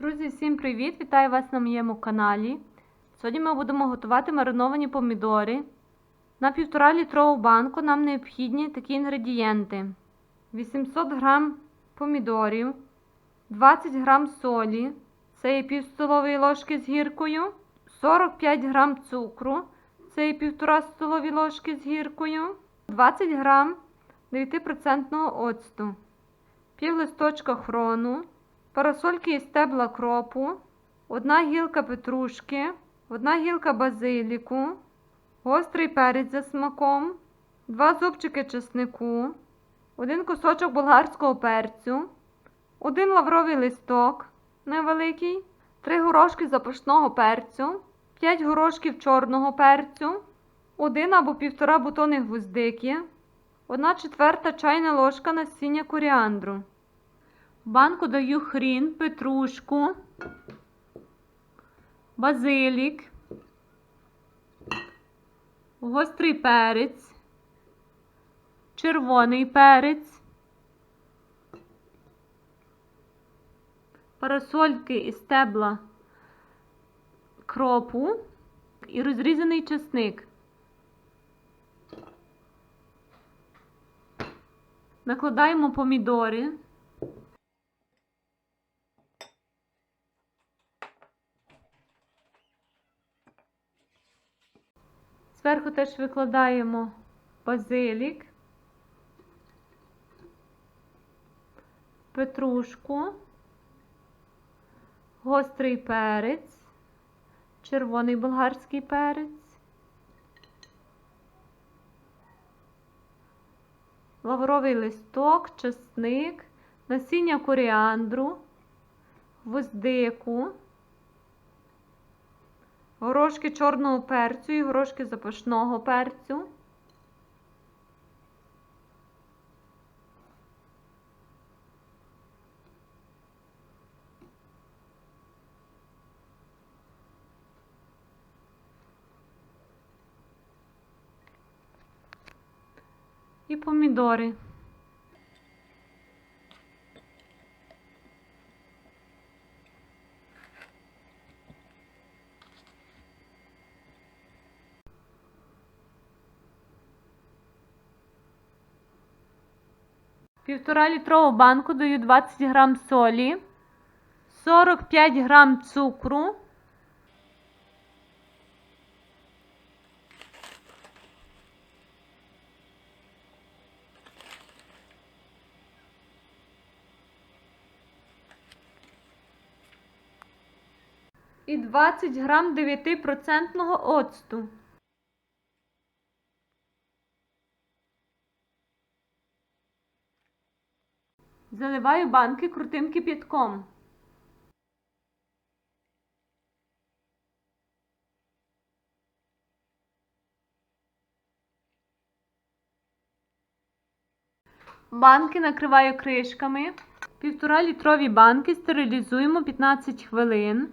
Друзі, всім привіт! Вітаю вас на моєму каналі. Сьогодні ми будемо готувати мариновані помідори. На 1,5 літрову банку нам необхідні такі інгредієнти: 800 г помідорів, 20 г солі, це є пів столової ложки з гіркою, 45 г цукру, це є 1,5 столові ложки з гіркою, 20 г 9% оцту, пів листочка хрону парасольки і стебла кропу, одна гілка петрушки, одна гілка базиліку, гострий перець за смаком, два зубчики чеснику, один кусочок болгарського перцю, один лавровий листок невеликий, три горошки запашного перцю, 5 горошків чорного перцю, один або півтора бутони гвоздики, одна четверта чайна ложка насіння коріандру. Банку даю хрін, петрушку, базилік, гострий перець, червоний перець, парасольки і стебла кропу і розрізаний чесник. Накладаємо помідори. Зверху теж викладаємо базилік, петрушку, гострий перець, червоний болгарський перець, лавровий листок, чесник, насіння коріандру, гвоздику горошки чорного перцю і горошки запашного перцю. І помідори. Півтора літрову банку даю 20 грам солі, 45 грам цукру, і 20 грам 9% оцту. Заливаю банки крутим кип'ятком. Банки накриваю кришками. Півтора літрові банки стерилізуємо 15 хвилин.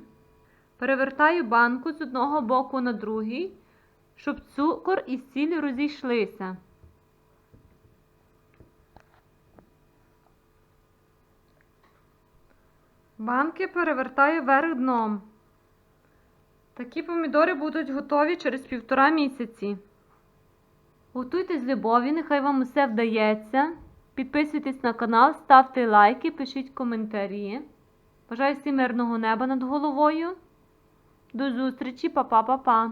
Перевертаю банку з одного боку на другий, щоб цукор і сіль розійшлися. Банки перевертаю вверх дном. Такі помідори будуть готові через півтора місяці. Готуйте з любов'ю, нехай вам усе вдається. Підписуйтесь на канал, ставте лайки, пишіть коментарі. Бажаю всім мирного неба над головою. До зустрічі, па-па-па-па!